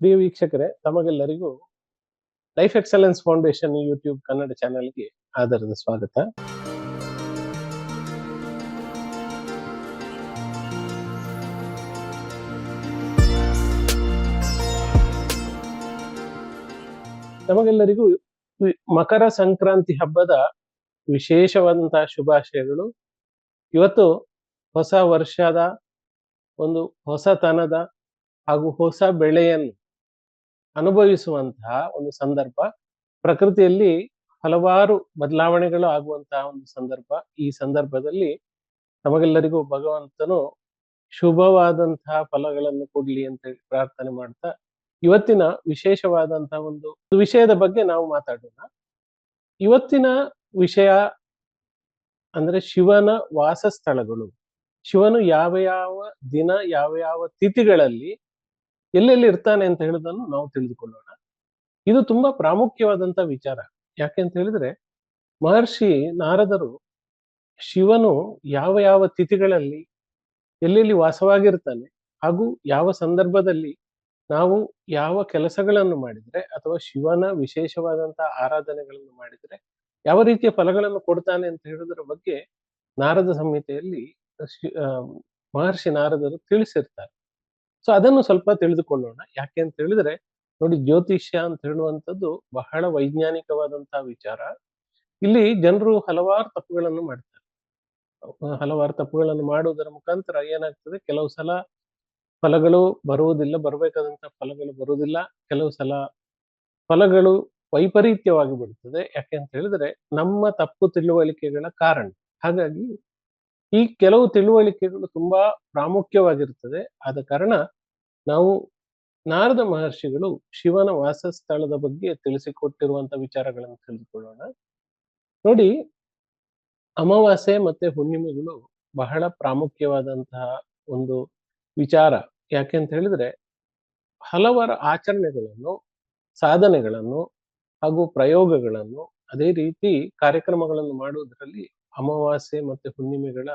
ಪ್ರಿಯ ವೀಕ್ಷಕರೇ, ತಮಗೆಲ್ಲರಿಗೂ life excellence foundation YouTube Kannada ಚಾನೆಲ್ಗೆ ಆಧಾರದ ಸ್ವಾಗತ. ತಮಗೆಲ್ಲರಿಗೂ ಮಕರ ಸಂಕ್ರಾಂತಿ ಹಬ್ಬದ ವಿಶೇಷವಾದಂತಹ ಶುಭಾಶಯಗಳು. ಇವತ್ತು ಹೊಸ ವರ್ಷದ ಒಂದು ಹೊಸತನದ ಹಾಗೂ ಹೊಸ ಬೆಳೆಯನ್ನು ಅನುಭವಿಸುವಂತಹ ಒಂದು ಸಂದರ್ಭ, ಪ್ರಕೃತಿಯಲ್ಲಿ ಹಲವಾರು ಬದಲಾವಣೆಗಳು ಆಗುವಂತಹ ಒಂದು ಸಂದರ್ಭ. ಈ ಸಂದರ್ಭದಲ್ಲಿ ನಮಗೆಲ್ಲರಿಗೂ ಭಗವಂತನು ಶುಭವಾದಂತಹ ಫಲಗಳನ್ನು ಕೊಡ್ಲಿ ಅಂತ ಹೇಳಿ ಪ್ರಾರ್ಥನೆ ಮಾಡ್ತಾ, ಇವತ್ತಿನ ವಿಶೇಷವಾದಂತಹ ಒಂದು ವಿಷಯದ ಬಗ್ಗೆ ನಾವು ಮಾತಾಡೋಣ. ಇವತ್ತಿನ ವಿಷಯ ಅಂದ್ರೆ ಶಿವನ ವಾಸಸ್ಥಳಗಳು. ಶಿವನು ಯಾವ ಯಾವ ದಿನ, ಯಾವ ಯಾವ ತಿಥಿಗಳಲ್ಲಿ ಎಲ್ಲೆಲ್ಲಿ ಇರ್ತಾನೆ ಅಂತ ಹೇಳೋದನ್ನು ನಾವು ತಿಳಿದುಕೊಳ್ಳೋಣ. ಇದು ತುಂಬಾ ಪ್ರಾಮುಖ್ಯವಾದಂತ ವಿಚಾರ. ಯಾಕೆ ಅಂತ ಹೇಳಿದ್ರೆ, ಮಹರ್ಷಿ ನಾರದರು ಶಿವನು ಯಾವ ಯಾವ ತಿಥಿಗಳಲ್ಲಿ ಎಲ್ಲೆಲ್ಲಿ ವಾಸವಾಗಿರ್ತಾನೆ ಹಾಗೂ ಯಾವ ಸಂದರ್ಭದಲ್ಲಿ ನಾವು ಯಾವ ಕೆಲಸಗಳನ್ನು ಮಾಡಿದ್ರೆ ಅಥವಾ ಶಿವನ ವಿಶೇಷವಾದಂತಹ ಆರಾಧನೆಗಳನ್ನು ಮಾಡಿದ್ರೆ ಯಾವ ರೀತಿಯ ಫಲಗಳನ್ನು ಕೊಡ್ತಾನೆ ಅಂತ ಹೇಳುವುದರ ಬಗ್ಗೆ ನಾರದ ಸಂಹಿತೆಯಲ್ಲಿ ಮಹರ್ಷಿ ನಾರದರು ತಿಳಿಸಿರ್ತಾರೆ. ಸೊ ಅದನ್ನು ಸ್ವಲ್ಪ ತಿಳಿದುಕೊಳ್ಳೋಣ. ಯಾಕೆ ಅಂತ ಹೇಳಿದ್ರೆ, ನೋಡಿ ಜ್ಯೋತಿಷ್ಯ ಅಂತ ಹೇಳುವಂಥದ್ದು ಬಹಳ ವೈಜ್ಞಾನಿಕವಾದಂತಹ ವಿಚಾರ. ಇಲ್ಲಿ ಜನರು ಹಲವಾರು ತಪ್ಪುಗಳನ್ನು ಮಾಡ್ತಾರೆ. ಹಲವಾರು ತಪ್ಪುಗಳನ್ನು ಮಾಡುವುದರ ಮುಖಾಂತರ ಏನಾಗ್ತದೆ? ಕೆಲವು ಸಲ ಫಲಗಳು ಬರುವುದಿಲ್ಲ ಬರಬೇಕಾದಂತ ಫಲಗಳು ಬರುವುದಿಲ್ಲ. ಕೆಲವು ಸಲ ಫಲಗಳು ವೈಪರೀತ್ಯವಾಗಿ ಬಿಡುತ್ತದೆ ಯಾಕೆ ಅಂತ ಹೇಳಿದ್ರೆ, ನಮ್ಮ ತಪ್ಪು ತಿಳುವಳಿಕೆಗಳ ಕಾರಣ. ಹಾಗಾಗಿ ಈ ಕೆಲವು ತಿಳುವಳಿಕೆಗಳು ತುಂಬಾ ಪ್ರಾಮುಖ್ಯವಾಗಿರುತ್ತದೆ. ಆದ ಕಾರಣ ನಾವು ನಾರದ ಮಹರ್ಷಿಗಳು ಶಿವನ ವಾಸಸ್ಥಳದ ಬಗ್ಗೆ ತಿಳಿಸಿಕೊಟ್ಟಿರುವಂತ ವಿಚಾರಗಳನ್ನು ತಿಳಿದುಕೊಳ್ಳೋಣ. ನೋಡಿ, ಅಮಾವಾಸ್ಯೆ ಮತ್ತೆ ಹುಣ್ಣಿಮೆಗಳು ಬಹಳ ಪ್ರಾಮುಖ್ಯವಾದಂತಹ ಒಂದು ವಿಚಾರ. ಯಾಕೆ ಅಂತ ಹೇಳಿದ್ರೆ, ಹಲವಾರು ಆಚರಣೆಗಳನ್ನು, ಸಾಧನೆಗಳನ್ನು ಹಾಗೂ ಪ್ರಯೋಗಗಳನ್ನು ಅದೇ ರೀತಿ ಕಾರ್ಯಕ್ರಮಗಳನ್ನು ಮಾಡುವುದರಲ್ಲಿ ಅಮಾವಾಸ್ಯೆ ಮತ್ತೆ ಹುಣ್ಣಿಮೆಗಳ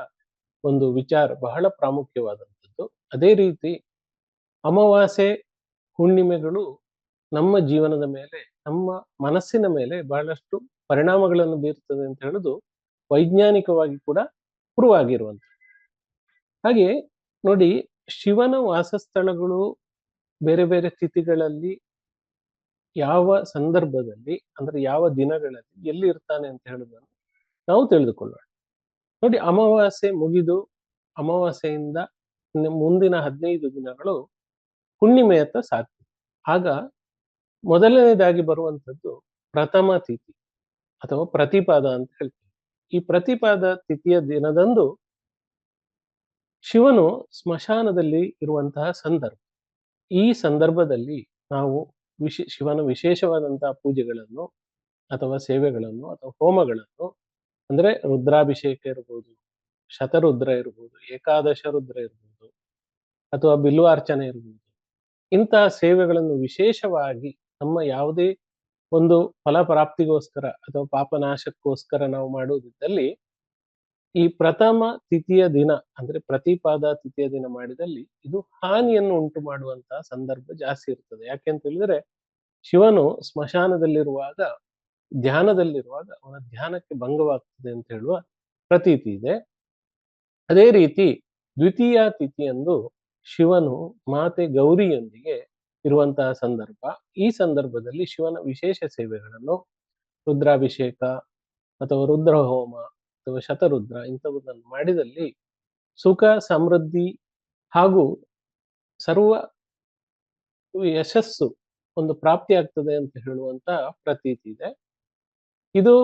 ಒಂದು ವಿಚಾರ ಬಹಳ ಪ್ರಾಮುಖ್ಯವಾದಂಥದ್ದು. ಅದೇ ರೀತಿ ಅಮಾವಾಸ್ಯೆ, ಹುಣ್ಣಿಮೆಗಳು ನಮ್ಮ ಜೀವನದ ಮೇಲೆ, ನಮ್ಮ ಮನಸ್ಸಿನ ಮೇಲೆ ಬಹಳಷ್ಟು ಪರಿಣಾಮಗಳನ್ನು ಬೀರ್ತದೆ ಅಂತ ಹೇಳುದು ವೈಜ್ಞಾನಿಕವಾಗಿ ಕೂಡ ಪ್ರೂವ್ ಆಗಿರುವಂತ ಹಾಗೆ ನೋಡಿ ಶಿವನ ವಾಸಸ್ಥಳಗಳು ಬೇರೆ ಬೇರೆ ತಿಥಿಗಳಲ್ಲಿ ಯಾವ ಸಂದರ್ಭದಲ್ಲಿ, ಅಂದ್ರೆ ಯಾವ ದಿನಗಳಲ್ಲಿ ಎಲ್ಲಿ ಇರ್ತಾನೆ ಅಂತ ಹೇಳುದನ್ನು ನಾವು ತಿಳಿದುಕೊಳ್ಳೋಣ. ನೋಡಿ, ಅಮಾವಾಸ್ಯೆ ಮುಗಿದು, ಅಮಾವಾಸ್ಯೆಯಿಂದ ಮುಂದಿನ ಹದಿನೈದು ದಿನಗಳು ಹುಣ್ಣಿಮೆಯತ್ತ ಸಾಧ್ಯ ಆಗ ಮೊದಲನೇದಾಗಿ ಬರುವಂತದ್ದು ಪ್ರಥಮ ತಿಥಿ ಅಥವಾ ಪ್ರತಿಪಾದ ಅಂತ ಹೇಳ್ತೀವಿ. ಈ ಪ್ರತಿಪಾದ ತಿಥಿಯ ದಿನದಂದು ಶಿವನು ಸ್ಮಶಾನದಲ್ಲಿ ಇರುವಂತಹ ಸಂದರ್ಭ. ಈ ಸಂದರ್ಭದಲ್ಲಿ ನಾವು ವಿಶೇ, ಶಿವನ ವಿಶೇಷವಾದಂತಹ ಪೂಜೆಗಳನ್ನು ಅಥವಾ ಸೇವೆಗಳನ್ನು ಅಥವಾ ಹೋಮಗಳನ್ನು ಅಂದ್ರೆ ರುದ್ರಾಭಿಷೇಕ ಇರ್ಬೋದು, ಶತರುದ್ರ ಇರ್ಬೋದು, ಏಕಾದಶ ರುದ್ರ ಇರ್ಬೋದು, ಅಥವಾ ಬಿಲ್ವಾರ್ಚನೆ ಇರ್ಬೋದು. ಇಂತಹ ಸೇವೆಗಳನ್ನು ವಿಶೇಷವಾಗಿ ನಮ್ಮ ಯಾವುದೇ ಒಂದು ಫಲಪ್ರಾಪ್ತಿಗೋಸ್ಕರ ಅಥವಾ ಪಾಪನಾಶಕ್ಕೋಸ್ಕರ ನಾವು ಮಾಡುವುದಿದ್ದಲ್ಲಿ, ಈ ಪ್ರಥಮ ತಿಥಿಯ ದಿನ ಅಂದ್ರೆ ಪ್ರತಿಪಾದ ತಿಥಿಯ ದಿನ ಮಾಡಿದಲ್ಲಿ ಇದು ಹಾನಿಯನ್ನು ಉಂಟು ಮಾಡುವಂತಹ ಸಂದರ್ಭ ಜಾಸ್ತಿ ಇರ್ತದೆ. ಯಾಕೆ ಅಂತ ಹೇಳಿದ್ರೆ ಶಿವನು ಸ್ಮಶಾನದಲ್ಲಿರುವಾಗ ಧ್ಯಾನದಲ್ಲಿರುವಾಗ ಅವನ ಧ್ಯಾನಕ್ಕೆ ಭಂಗವಾಗ್ತದೆ ಅಂತ ಹೇಳುವ ಪ್ರತೀತಿ ಇದೆ. ಅದೇ ರೀತಿ ದ್ವಿತೀಯ ತಿಥಿಯಂದು ಶಿವನು ಮಾತೆ ಗೌರಿಯೊಂದಿಗೆ ಇರುವಂತಹ ಸಂದರ್ಭ. ಈ ಸಂದರ್ಭದಲ್ಲಿ ಶಿವನ ವಿಶೇಷ ಸೇವೆಗಳನ್ನು ರುದ್ರಾಭಿಷೇಕ ಅಥವಾ ರುದ್ರ ಹೋಮ ಅಥವಾ ಶತರುದ್ರ ಇಂಥವುದನ್ನು ಮಾಡಿದಲ್ಲಿ ಸುಖ, ಸಮೃದ್ಧಿ ಹಾಗೂ ಸರ್ವ ಯಶಸ್ಸು ಒಂದು ಪ್ರಾಪ್ತಿಯಾಗ್ತದೆ ಅಂತ ಹೇಳುವಂತ ಪ್ರತೀತಿ ಇದೆ. ಇದು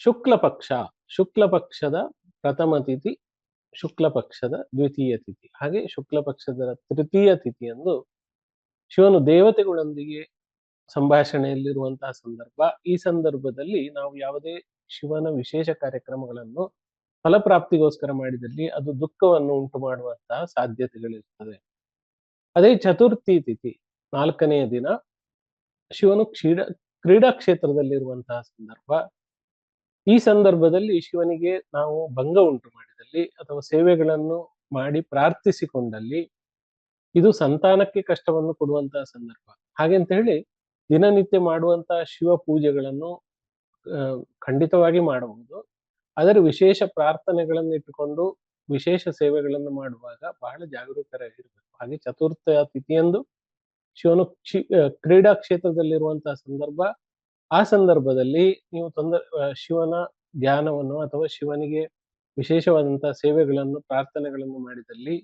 ಶುಕ್ಲ ಪಕ್ಷ ಶುಕ್ಲ ಪಕ್ಷದ ಪ್ರಥಮ ತಿಥಿ ಶುಕ್ಲ ಪಕ್ಷದ ದ್ವಿತೀಯ ತಿಥಿ. ಹಾಗೆ ಶುಕ್ಲ ಪಕ್ಷದ ತೃತೀಯ ತಿಥಿಯಂದು ಶಿವನು ದೇವತೆಗಳೊಂದಿಗೆ ಸಂಭಾಷಣೆಯಲ್ಲಿರುವಂತಹ ಸಂದರ್ಭ. ಈ ಸಂದರ್ಭದಲ್ಲಿ ನಾವು ಯಾವುದೇ ಶಿವನ ವಿಶೇಷ ಕಾರ್ಯಕ್ರಮಗಳನ್ನು ಫಲಪ್ರಾಪ್ತಿಗೋಸ್ಕರ ಮಾಡಿದಲ್ಲಿ ಅದು ದುಃಖವನ್ನು ಉಂಟು ಮಾಡುವಂತಹ ಸಾಧ್ಯತೆಗಳಿರ್ತದೆ ಅದೇ ಚತುರ್ಥಿ ತಿಥಿ ನಾಲ್ಕನೆಯ ದಿನ ಶಿವನು ಕ್ರೀಡಾ ಕ್ರೀಡಾ ಕ್ಷೇತ್ರದಲ್ಲಿರುವಂತಹ ಸಂದರ್ಭ, ಈ ಸಂದರ್ಭದಲ್ಲಿ ಶಿವನಿಗೆ ನಾವು ಭಂಗ ಉಂಟು ಮಾಡಿದಲ್ಲಿ ಅಥವಾ ಸೇವೆಗಳನ್ನು ಮಾಡಿ ಪ್ರಾರ್ಥಿಸಿಕೊಂಡಲ್ಲಿ ಇದು ಸಂತಾನಕ್ಕೆ ಕಷ್ಟವನ್ನು ಕೊಡುವಂತಹ ಸಂದರ್ಭ. ಹಾಗೆಂತ ಹೇಳಿ ದಿನನಿತ್ಯ ಮಾಡುವಂತಹ ಶಿವ ಪೂಜೆಗಳನ್ನು ಖಂಡಿತವಾಗಿ ಮಾಡಬಹುದು. ಆದರೆ ವಿಶೇಷ ಪ್ರಾರ್ಥನೆಗಳನ್ನು ಇಟ್ಟುಕೊಂಡು ವಿಶೇಷ ಸೇವೆಗಳನ್ನು ಮಾಡುವಾಗ ಬಹಳ ಜಾಗರೂಕರಾಗಿರ್ಬೇಕು. ಹಾಗೆ ಚತುರ್ಥ ತಿಥಿಯಂದು ಶಿವನು ಕ್ಷಿ- ಕ್ರೀಡಾ ಕ್ಷೇತ್ರದಲ್ಲಿರುವಂತಹ ಸಂದರ್ಭ, ಆ ಸಂದರ್ಭದಲ್ಲಿ ನೀವು ತೊಂದರೆ ಶಿವನ ಧ್ಯಾನವನ್ನು ಅಥವಾ ಶಿವನಿಗೆ ವಿಶೇಷವಾದಂತಹ ಸೇವೆಗಳನ್ನು, ಪ್ರಾರ್ಥನೆಗಳನ್ನು ಮಾಡಿದಲ್ಲಿ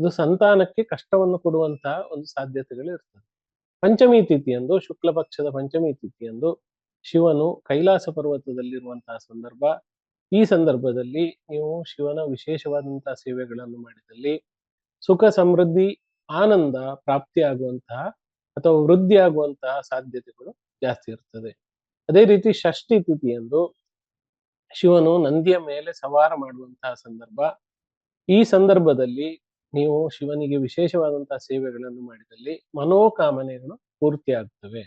ಅದು ಸಂತಾನಕ್ಕೆ ಕಷ್ಟವನ್ನು ಕೊಡುವಂತಹ ಒಂದು ಸಾಧ್ಯತೆಗಳು ಇರ್ತದೆ. ಪಂಚಮಿ ತಿಥಿಯಂದು ಶುಕ್ಲ ಪಕ್ಷದ ಪಂಚಮಿ ತಿಥಿಯಂದು ಶಿವನು ಕೈಲಾಸ ಪರ್ವತದಲ್ಲಿರುವಂತಹ ಸಂದರ್ಭ. ಈ ಸಂದರ್ಭದಲ್ಲಿ ನೀವು ಶಿವನ ವಿಶೇಷವಾದಂತಹ ಸೇವೆಗಳನ್ನು ಮಾಡಿದಲ್ಲಿ ಸುಖ ಸಮೃದ್ಧಿ ಆನಂದ ಪ್ರಾಪ್ತಿಯಾಗುವಂತಹ ಅಥವಾ ವೃದ್ಧಿಯಾಗುವಂತಹ ಸಾಧ್ಯತೆಗಳು ಜಾಸ್ತಿ ಇರ್ತದೆ. ಅದೇ ರೀತಿ ಷಷ್ಠಿ ತಿಥಿಯಂದು ಶಿವನು ನಂದಿಯ ಮೇಲೆ ಸವಾರ ಮಾಡುವಂತಹ ಸಂದರ್ಭ. ಈ ಸಂದರ್ಭದಲ್ಲಿ ನೀವು ಶಿವನಿಗೆ ವಿಶೇಷವಾದಂತಹ ಸೇವೆಗಳನ್ನು ಮಾಡಿದಲ್ಲಿ ಮನೋಕಾಮನೆಗಳು ಪೂರ್ತಿಯಾಗ್ತವೆ.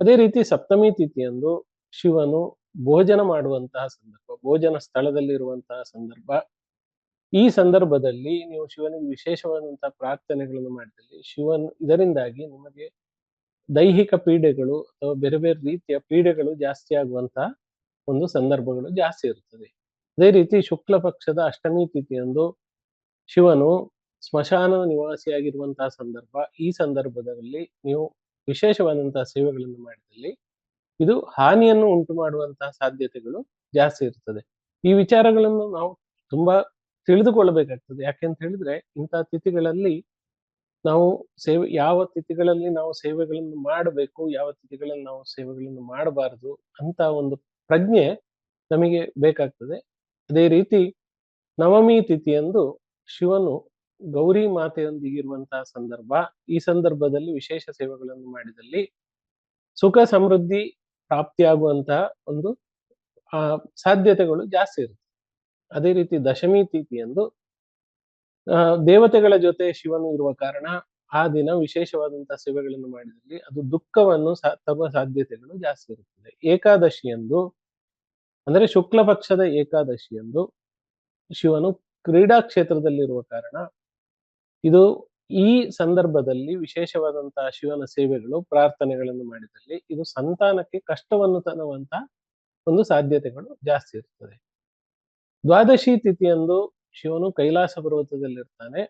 ಅದೇ ರೀತಿ ಸಪ್ತಮಿ ತಿಥಿಯಂದು ಶಿವನು ಭೋಜನ ಮಾಡುವಂತಹ ಸಂದರ್ಭ, ಭೋಜನ ಸ್ಥಳದಲ್ಲಿರುವಂತಹ ಸಂದರ್ಭ. ಈ ಸಂದರ್ಭದಲ್ಲಿ ನೀವು ಶಿವನಿಗೆ ವಿಶೇಷವಾದಂತಹ ಪ್ರಾರ್ಥನೆಗಳನ್ನು ಮಾಡಿದಲ್ಲಿ ಶಿವನ್ ಇದರಿಂದಾಗಿ ನಿಮಗೆ ದೈಹಿಕ ಪೀಡೆಗಳು ಅಥವಾ ಬೇರೆ ಬೇರೆ ರೀತಿಯ ಪೀಡೆಗಳು ಜಾಸ್ತಿ ಆಗುವಂತಹ ಒಂದು ಸಂದರ್ಭಗಳು ಜಾಸ್ತಿ ಇರುತ್ತದೆ ಅದೇ ರೀತಿ ಶುಕ್ಲ ಪಕ್ಷದ ಅಷ್ಟಮಿ ತಿಥಿಯಂದು ಶಿವನು ಸ್ಮಶಾನ ನಿವಾಸಿಯಾಗಿರುವಂತಹ ಸಂದರ್ಭ, ಈ ಸಂದರ್ಭದಲ್ಲಿ ನೀವು ವಿಶೇಷವಾದಂತಹ ಸೇವೆಗಳನ್ನು ಮಾಡಿದಲ್ಲಿ ಇದು ಹಾನಿಯನ್ನು ಉಂಟು ಮಾಡುವಂತಹ ಸಾಧ್ಯತೆಗಳು ಜಾಸ್ತಿ ಇರ್ತದೆ. ಈ ವಿಚಾರಗಳನ್ನು ನಾವು ತುಂಬಾ ತಿಳಿದುಕೊಳ್ಳಬೇಕಾಗ್ತದೆ. ಯಾಕೆಂತ ಹೇಳಿದ್ರೆ ಇಂತಹ ತಿಥಿಗಳಲ್ಲಿ ನಾವು ಸೇವೆ, ಯಾವ ತಿಥಿಗಳಲ್ಲಿ ನಾವು ಸೇವೆಗಳನ್ನು ಮಾಡಬೇಕು, ಯಾವ ತಿಥಿಗಳಲ್ಲಿ ನಾವು ಸೇವೆಗಳನ್ನು ಮಾಡಬಾರದು ಅಂತ ಒಂದು ಪ್ರಜ್ಞೆ ನಮಗೆ ಬೇಕಾಗ್ತದೆ. ಅದೇ ರೀತಿ ನವಮಿ ತಿಥಿಯಂದು ಶಿವನು ಗೌರಿ ಮಾತೆಯೊಂದಿಗಿರುವಂತಹ ಸಂದರ್ಭ, ಈ ಸಂದರ್ಭದಲ್ಲಿ ವಿಶೇಷ ಸೇವೆಗಳನ್ನು ಮಾಡಿದಲ್ಲಿ ಸುಖ ಸಮೃದ್ಧಿ ಪ್ರಾಪ್ತಿಯಾಗುವಂತಹ ಒಂದು, ಆ, ಸಾಧ್ಯತೆಗಳು ಜಾಸ್ತಿ ಇರುತ್ತೆ. ಅದೇ ರೀತಿ ದಶಮಿ ತಿಥಿಯಂದು ಎಂದು ದೇವತೆಗಳ ಜೊತೆ ಶಿವನು ಇರುವ ಕಾರಣ ಆ ದಿನ ವಿಶೇಷವಾದಂತಹ ಸೇವೆಗಳನ್ನು ಮಾಡಿದಲ್ಲಿ ಅದು ದುಃಖವನ್ನು ತರುವ ಸಾಧ್ಯತೆಗಳು ಜಾಸ್ತಿ ಇರುತ್ತದೆ. ಏಕಾದಶಿಯಂದು ಅಂದರೆ ಶುಕ್ಲ ಪಕ್ಷದ ಏಕಾದಶಿಯಂದು ಶಿವನು ಕ್ರೀಡಾ ಕ್ಷೇತ್ರದಲ್ಲಿರುವ ಕಾರಣ ಇದು ಈ ಸಂದರ್ಭದಲ್ಲಿ ವಿಶೇಷವಾದಂತಹ ಶಿವನ ಸೇವೆಗಳು, ಪ್ರಾರ್ಥನೆಗಳನ್ನು ಮಾಡಿದಲ್ಲಿ ಇದು ಸಂತಾನಕ್ಕೆ ಕಷ್ಟವನ್ನು ತರುವಂತಹ ಒಂದು ಸಾಧ್ಯತೆಗಳು ಜಾಸ್ತಿ ಇರ್ತದೆ. ದ್ವಾದಶಿ ತಿಥಿಯಂದು ಶಿವನು ಕೈಲಾಸ ಪರ್ವತದಲ್ಲಿರ್ತಾನೆ.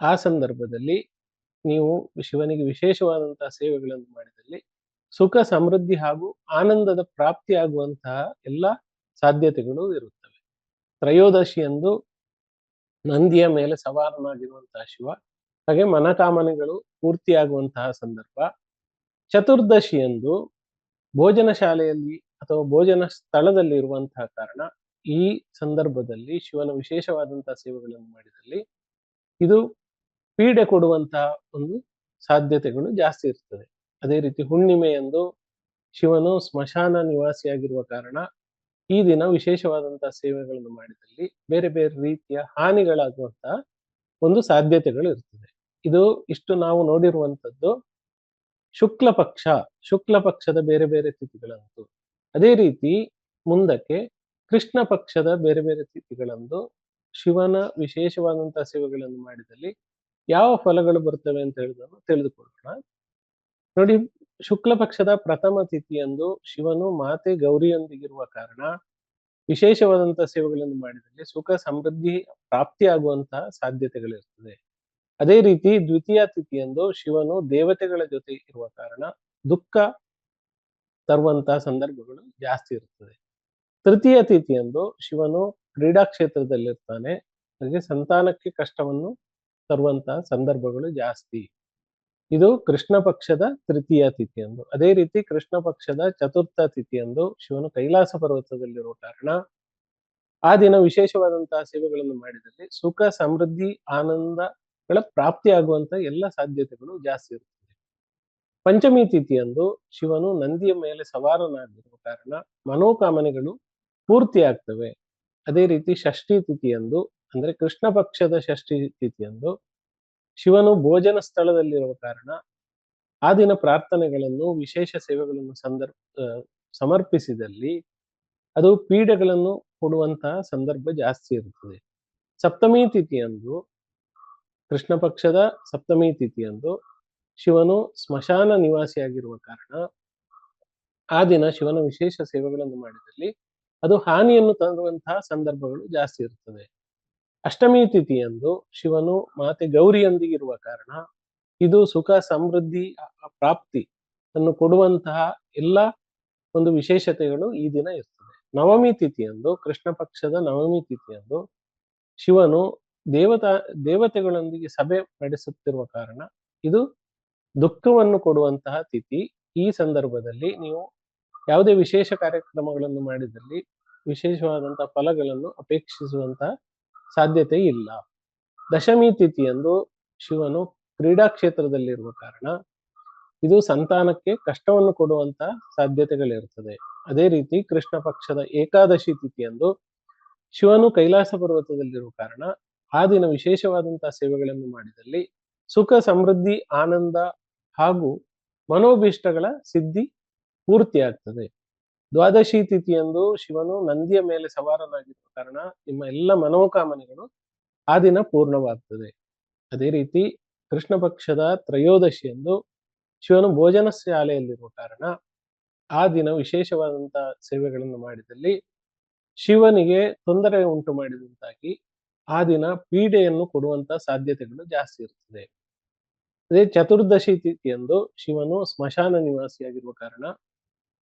ಆ ಸಂದರ್ಭದಲ್ಲಿ ನೀವು ಶಿವನಿಗೆ ವಿಶೇಷವಾದಂತಹ ಸೇವೆಗಳನ್ನು ಮಾಡಿದಲ್ಲಿ ಸುಖ, ಸಮೃದ್ಧಿ ಹಾಗೂ ಆನಂದದ ಪ್ರಾಪ್ತಿಯಾಗುವಂತಹ ಎಲ್ಲ ಸಾಧ್ಯತೆಗಳು ಇರುತ್ತವೆ. ತ್ರಯೋದಶಿಯಂದು ನಂದಿಯ ಮೇಲೆ ಸವಾರನಾಗಿರುವಂತಹ ಶಿವ, ಹಾಗೆ ಮನಕಾಮನೆಗಳು ಪೂರ್ತಿಯಾಗುವಂತಹ ಸಂದರ್ಭ. ಚತುರ್ದಶಿಯಂದು ಭೋಜನ ಶಾಲೆಯಲ್ಲಿ ಅಥವಾ ಭೋಜನ ಸ್ಥಳದಲ್ಲಿ ಇರುವಂತಹ ಕಾರಣ ಈ ಸಂದರ್ಭದಲ್ಲಿ ಶಿವನ ವಿಶೇಷವಾದಂತಹ ಸೇವೆಗಳನ್ನು ಮಾಡಿದಲ್ಲಿ ಇದು ಪೀಡೆ ಕೊಡುವಂತಹ ಒಂದು ಸಾಧ್ಯತೆಗಳು ಜಾಸ್ತಿ ಇರ್ತದೆ. ಅದೇ ರೀತಿ ಹುಣ್ಣಿಮೆಯಂದು ಶಿವನು ಸ್ಮಶಾನ ನಿವಾಸಿಯಾಗಿರುವ ಕಾರಣ ಈ ದಿನ ವಿಶೇಷವಾದಂತಹ ಸೇವೆಗಳನ್ನು ಮಾಡಿದಲ್ಲಿ ಬೇರೆ ಬೇರೆ ರೀತಿಯ ಹಾನಿಗಳಾಗುವಂತಹ ಒಂದು ಸಾಧ್ಯತೆಗಳು ಇರ್ತದೆ. ಇದು ಇಷ್ಟು ನಾವು ನೋಡಿರುವಂಥದ್ದು ಶುಕ್ಲ ಪಕ್ಷ, ಶುಕ್ಲ ಪಕ್ಷದ ಬೇರೆ ಬೇರೆ ತಿಥಿಗಳಂತೂ. ಅದೇ ರೀತಿ ಮುಂದಕ್ಕೆ ಕೃಷ್ಣ ಪಕ್ಷದ ಬೇರೆ ಬೇರೆ ತಿಥಿಗಳಂದು ಶಿವನ ವಿಶೇಷವಾದಂತಹ ಸೇವೆಗಳನ್ನು ಮಾಡಿದಲ್ಲಿ ಯಾವ ಫಲಗಳು ಬರ್ತವೆ ಅಂತ ಹೇಳುದನ್ನು ತಿಳಿದುಕೊಳ್ಳೋಣ. ನೋಡಿ, ಶುಕ್ಲ ಪಕ್ಷದ ಪ್ರಥಮ ತಿಥಿಯಂದು ಶಿವನು ಮಾತೆ ಗೌರಿಯೊಂದಿಗಿರುವ ಕಾರಣ ವಿಶೇಷವಾದಂತಹ ಸೇವೆಗಳನ್ನು ಮಾಡಿದಲ್ಲಿ ಸುಖ ಸಮೃದ್ಧಿ ಪ್ರಾಪ್ತಿಯಾಗುವಂತಹ ಸಾಧ್ಯತೆಗಳಿರ್ತದೆ ಅದೇ ರೀತಿ ದ್ವಿತೀಯ ತಿಥಿಯಂದು ಶಿವನು ದೇವತೆಗಳ ಜೊತೆ ಇರುವ ಕಾರಣ ದುಃಖ ತರುವಂತಹ ಸಂದರ್ಭಗಳು ಜಾಸ್ತಿ ಇರ್ತದೆ ತೃತೀಯ ತಿಥಿಯಂದು ಶಿವನು ಕ್ರೀಡಾ ಕ್ಷೇತ್ರದಲ್ಲಿರ್ತಾನೆ. ಹಾಗೆ ಸಂತಾನಕ್ಕೆ ಕಷ್ಟವನ್ನು ತರುವಂತಹ ಸಂದರ್ಭಗಳು ಜಾಸ್ತಿ. ಇದು ಕೃಷ್ಣ ಪಕ್ಷದ ತೃತೀಯ ತಿಥಿಯಂದು. ಅದೇ ರೀತಿ ಕೃಷ್ಣ ಪಕ್ಷದ ಚತುರ್ಥ ತಿಥಿಯಂದು ಶಿವನು ಕೈಲಾಸ ಪರ್ವತದಲ್ಲಿರುವ ಕಾರಣ ಆ ದಿನ ವಿಶೇಷವಾದಂತಹ ಸೇವೆಗಳನ್ನು ಮಾಡಿದಲ್ಲಿ ಸುಖ, ಸಮೃದ್ಧಿ, ಆನಂದಗಳ ಪ್ರಾಪ್ತಿಯಾಗುವಂತಹ ಎಲ್ಲ ಸಾಧ್ಯತೆಗಳು ಜಾಸ್ತಿ ಇರುತ್ತದೆ ಪಂಚಮಿ ತಿಥಿಯಂದು ಶಿವನು ನಂದಿಯ ಮೇಲೆ ಸವಾರನಾಗಿರುವ ಕಾರಣ ಮನೋಕಾಮನೆಗಳು ಪೂರ್ತಿಯಾಗ್ತವೆ ಅದೇ ರೀತಿ ಷಷ್ಠಿ ತಿಥಿಯಂದು, ಅಂದ್ರೆ ಕೃಷ್ಣ ಪಕ್ಷದ ಷಷ್ಠಿ ತಿಥಿಯಂದು, ಶಿವನು ಭೋಜನ ಸ್ಥಳದಲ್ಲಿರುವ ಕಾರಣ ಆ ದಿನ ಪ್ರಾರ್ಥನೆಗಳನ್ನು, ವಿಶೇಷ ಸೇವೆಗಳನ್ನು ಸಂದರ್ಭ ಸಮರ್ಪಿಸಿದಲ್ಲಿ ಅದು ಪೀಡೆಗಳನ್ನು ಕೊಡುವಂತಹ ಸಂದರ್ಭ ಜಾಸ್ತಿ ಇರುತ್ತದೆ ಸಪ್ತಮಿ ತಿಥಿಯಂದು ಕೃಷ್ಣ ಪಕ್ಷದ ಸಪ್ತಮಿ ತಿಥಿಯಂದು ಶಿವನು ಸ್ಮಶಾನ ನಿವಾಸಿಯಾಗಿರುವ ಕಾರಣ ಆ ದಿನ ಶಿವನ ವಿಶೇಷ ಸೇವೆಗಳನ್ನು ಮಾಡಿದಲ್ಲಿ ಅದು ಹಾನಿಯನ್ನು ತರುವಂತಹ ಸಂದರ್ಭಗಳು ಜಾಸ್ತಿ ಇರುತ್ತದೆ ಅಷ್ಟಮಿ ತಿಥಿಯಂದು ಶಿವನು ಮಾತೆ ಗೌರಿಯೊಂದಿಗಿರುವ ಕಾರಣ ಇದು ಸುಖ, ಸಮೃದ್ಧಿ ಪ್ರಾಪ್ತಿ ಅನ್ನು ಕೊಡುವಂತಹ ಎಲ್ಲ ಒಂದು ವಿಶೇಷತೆಗಳು ಈ ದಿನ ಇರ್ತದೆ ನವಮಿ ತಿಥಿಯಂದು, ಕೃಷ್ಣ ಪಕ್ಷದ ನವಮಿ ತಿಥಿಯಂದು ಶಿವನು ದೇವತಾ, ದೇವತೆಗಳೊಂದಿಗೆ ಸಭೆ ನಡೆಸುತ್ತಿರುವ ಕಾರಣ ಇದು ದುಃಖವನ್ನು ಕೊಡುವಂತಹ ತಿಥಿ. ಈ ಸಂದರ್ಭದಲ್ಲಿ ನೀವು ಯಾವುದೇ ವಿಶೇಷ ಕಾರ್ಯಕ್ರಮಗಳನ್ನು ಮಾಡಿದಲ್ಲಿ ವಿಶೇಷವಾದಂತಹ ಫಲಗಳನ್ನು ಅಪೇಕ್ಷಿಸುವಂತಹ ಸಾಧ್ಯತೆ ಇಲ್ಲ. ದಶಮಿ ತಿಥಿಯಂದು ಶಿವನು ಕ್ರೀಡಾ ಕ್ಷೇತ್ರದಲ್ಲಿರುವ ಕಾರಣ ಇದು ಸಂತಾನಕ್ಕೆ ಕಷ್ಟವನ್ನು ಕೊಡುವಂತ ಸಾಧ್ಯತೆಗಳಿರುತ್ತದೆ. ಅದೇ ರೀತಿ ಕೃಷ್ಣ ಪಕ್ಷದ ಏಕಾದಶಿ ತಿಥಿಯಂದು ಶಿವನು ಕೈಲಾಸ ಪರ್ವತದಲ್ಲಿರುವ ಕಾರಣ ಆ ದಿನ ವಿಶೇಷವಾದಂತಹ ಸೇವೆಗಳನ್ನು ಮಾಡಿದಲ್ಲಿ ಸುಖ, ಸಮೃದ್ಧಿ, ಆನಂದ ಹಾಗೂ ಮನೋಭೀಷ್ಟಗಳ ಸಿದ್ಧಿ ಪೂರ್ತಿಯಾಗ್ತದೆ ದ್ವಾದಶಿ ತಿಥಿಯಂದು ಶಿವನು ನಂದಿಯ ಮೇಲೆ ಸವಾರನಾಗಿರುವ ಕಾರಣ ನಿಮ್ಮ ಎಲ್ಲ ಮನೋಕಾಮನೆಗಳು ಆ ದಿನ ಪೂರ್ಣವಾಗ್ತದೆ. ಅದೇ ರೀತಿ ಕೃಷ್ಣ ಪಕ್ಷದ ತ್ರಯೋದಶಿಯಂದು ಶಿವನು ಭೋಜನ ಶಾಲೆಯಲ್ಲಿರುವ ಕಾರಣ ಆ ದಿನ ವಿಶೇಷವಾದಂತಹ ಸೇವೆಗಳನ್ನು ಮಾಡಿದಲ್ಲಿ ಶಿವನಿಗೆ ತೊಂದರೆ ಉಂಟು ಮಾಡಿದಂತಾಗಿ ಆ ದಿನ ಪೀಡೆಯನ್ನು ಕೊಡುವಂತ ಸಾಧ್ಯತೆಗಳು ಜಾಸ್ತಿ ಇರ್ತದೆ. ಅದೇ ಚತುರ್ದಶಿ ತಿಥಿಯಂದು ಶಿವನು ಸ್ಮಶಾನ ನಿವಾಸಿಯಾಗಿರುವ ಕಾರಣ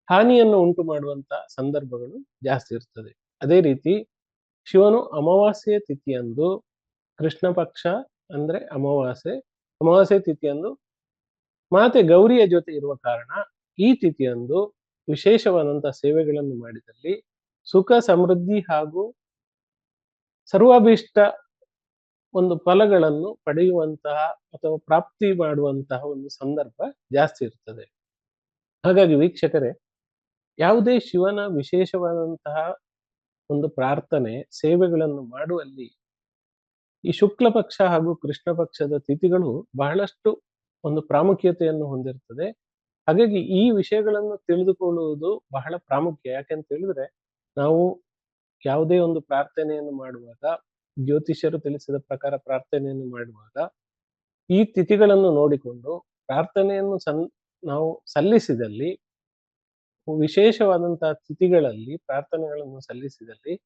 ಹಾನಿಯನ್ನು ಉಂಟು ಮಾಡುವಂತ ಸಂದರ್ಭಗಳು ಜಾಸ್ತಿ ಇರ್ತದೆ. ಅದೇ ರೀತಿ ಶಿವನು ಅಮಾವಾಸ್ಯೆ ತಿಥಿಯಂದು ಕೃಷ್ಣ ಪಕ್ಷ ಅಂದ್ರೆ ಅಮಾವಾಸ್ಯೆ ಅಮಾವಾಸ್ಯೆ ತಿಥಿಯಂದು ಮಾತೆ ಗೌರಿಯ ಜೊತೆ ಇರುವ ಕಾರಣ ಈ ತಿಥಿಯಂದು ವಿಶೇಷವಾದಂತಹ ಸೇವೆಗಳನ್ನು ಮಾಡಿದಲ್ಲಿ ಸುಖ, ಸಮೃದ್ಧಿ ಹಾಗೂ ಸರ್ವಾಭೀಷ್ಟ ಒಂದು ಫಲಗಳನ್ನು ಪಡೆಯುವಂತಹ ಅಥವಾ ಪ್ರಾಪ್ತಿ ಮಾಡುವಂತಹ ಒಂದು ಸಂದರ್ಭ ಜಾಸ್ತಿ ಇರ್ತದೆ. ಹಾಗಾಗಿ ವೀಕ್ಷಕರೇ ಯಾವುದೇ ಶಿವನ ವಿಶೇಷವಾದಂತಹ ಒಂದು ಪ್ರಾರ್ಥನೆ, ಸೇವೆಗಳನ್ನು ಮಾಡುವಲ್ಲಿ ಈ ಶುಕ್ಲ ಪಕ್ಷ ಹಾಗೂ ಕೃಷ್ಣ ಪಕ್ಷದ ತಿಥಿಗಳು ಬಹಳಷ್ಟು ಒಂದು ಪ್ರಾಮುಖ್ಯತೆಯನ್ನು ಹೊಂದಿರ್ತದೆ. ಹಾಗಾಗಿ ಈ ವಿಷಯಗಳನ್ನು ತಿಳಿದುಕೊಳ್ಳುವುದು ಬಹಳ ಪ್ರಾಮುಖ್ಯ. ಯಾಕೆಂತ ಹೇಳಿದ್ರೆ, ನಾವು ಯಾವುದೇ ಒಂದು ಪ್ರಾರ್ಥನೆಯನ್ನು ಮಾಡುವಾಗ, ಜ್ಯೋತಿಷ್ಯರು ತಿಳಿಸಿದ ಪ್ರಕಾರ ಪ್ರಾರ್ಥನೆಯನ್ನು ಮಾಡುವಾಗ, ಈ ತಿಥಿಗಳನ್ನು ನೋಡಿಕೊಂಡು ಪ್ರಾರ್ಥನೆಯನ್ನು ಸನ್, ನಾವು ಸಲ್ಲಿಸಿದಲ್ಲಿ ವಿಶೇಷವಾದಂತಹ ತಿಥಿಗಳಲ್ಲಿ ಪ್ರಾರ್ಥನೆಗಳನ್ನು ಸಲ್ಲಿಸಿದಲ್ಲಿ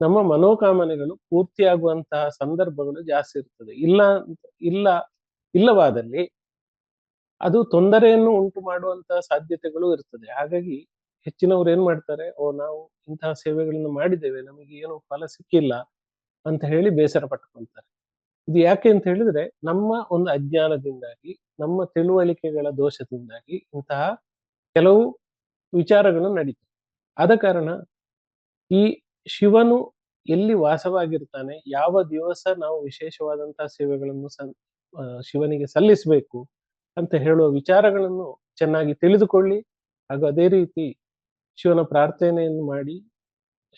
ನಮ್ಮ ಮನೋಕಾಮನೆಗಳು ಪೂರ್ತಿಯಾಗುವಂತಹ ಸಂದರ್ಭಗಳು ಜಾಸ್ತಿ ಇರ್ತದೆ. ಇಲ್ಲ ಇಲ್ಲ, ಇಲ್ಲವಾದಲ್ಲಿ ಅದು ತೊಂದರೆಯನ್ನು ಉಂಟು ಮಾಡುವಂತಹ ಸಾಧ್ಯತೆಗಳು ಇರ್ತದೆ. ಹಾಗಾಗಿ ಹೆಚ್ಚಿನವ್ರು ಏನ್ ಮಾಡ್ತಾರೆ, ಓ ನಾವು ಇಂತಹ ಸೇವೆಗಳನ್ನು ಮಾಡಿದ್ದೇವೆ, ನಮಗೆ ಏನು ಫಲ ಸಿಕ್ಕಿಲ್ಲ ಅಂತ ಹೇಳಿ ಬೇಸರ ಪಟ್ಕೊಂತಾರೆ. ಇದು ಯಾಕೆ ಅಂತ ಹೇಳಿದ್ರೆ, ನಮ್ಮ ಒಂದು ಅಜ್ಞಾನದಿಂದಾಗಿ, ನಮ್ಮ ತಿಳುವಳಿಕೆಗಳ ದೋಷದಿಂದಾಗಿ ಇಂತಹ ಕೆಲವು ವಿಚಾರಗಳು ನಡೀತವೆ ಆದ ಕಾರಣ ಈ ಶಿವನು ಎಲ್ಲಿ ವಾಸವಾಗಿರ್ತಾನೆ, ಯಾವ ದಿವಸ ನಾವು ವಿಶೇಷವಾದಂತಹ ಸೇವೆಗಳನ್ನು ಶಿವನಿಗೆ ಸಲ್ಲಿಸಬೇಕು ಅಂತ ಹೇಳುವ ವಿಚಾರಗಳನ್ನು ಚೆನ್ನಾಗಿ ತಿಳಿದುಕೊಳ್ಳಿ. ಹಾಗೂ ಅದೇ ರೀತಿ ಶಿವನ ಪ್ರಾರ್ಥನೆಯನ್ನು ಮಾಡಿ,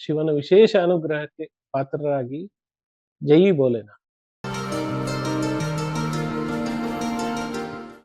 ಶಿವನ ವಿಶೇಷ ಅನುಗ್ರಹಕ್ಕೆ ಪಾತ್ರರಾಗಿ ಜೈ ಬೋಲೆನ.